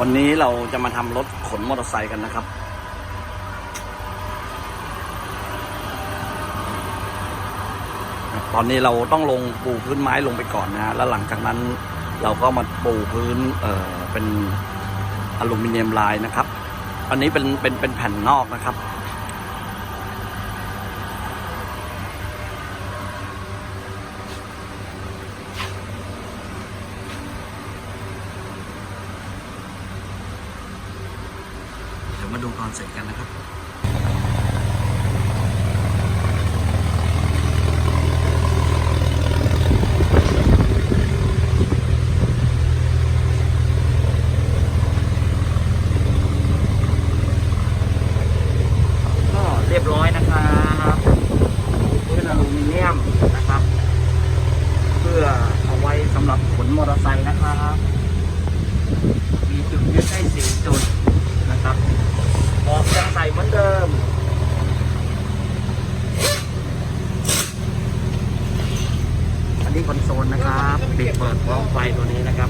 วันนี้เราจะมาทำรถขนมอเตอร์ไซค์กันนะครับ ตอนนี้เราต้องลงปูพื้นไม้ลงไปก่อนนะแล้วหลังจากนั้นเราก็มาปูพื้นเอ่อเป็นอลูมิเนียมลายนะครับ อันนี้เป็นเป็นเป็นแผ่นนอกนะครับ เดี๋ยว มาดูตอนเสร็จกันนะครับก็เรียบร้อยนะครันอลูมิเนียมนะครับเพื่อเอาไว้สำหรับขนมอเตอร์ไซค์นะครับ มีจุดยึดให้สี่จุดนะครับบอกยังใส่เหมือนเดิม อันนี้คอนโซลนะครับปิดเปิดพร้อมไฟตัวนี้นะครับ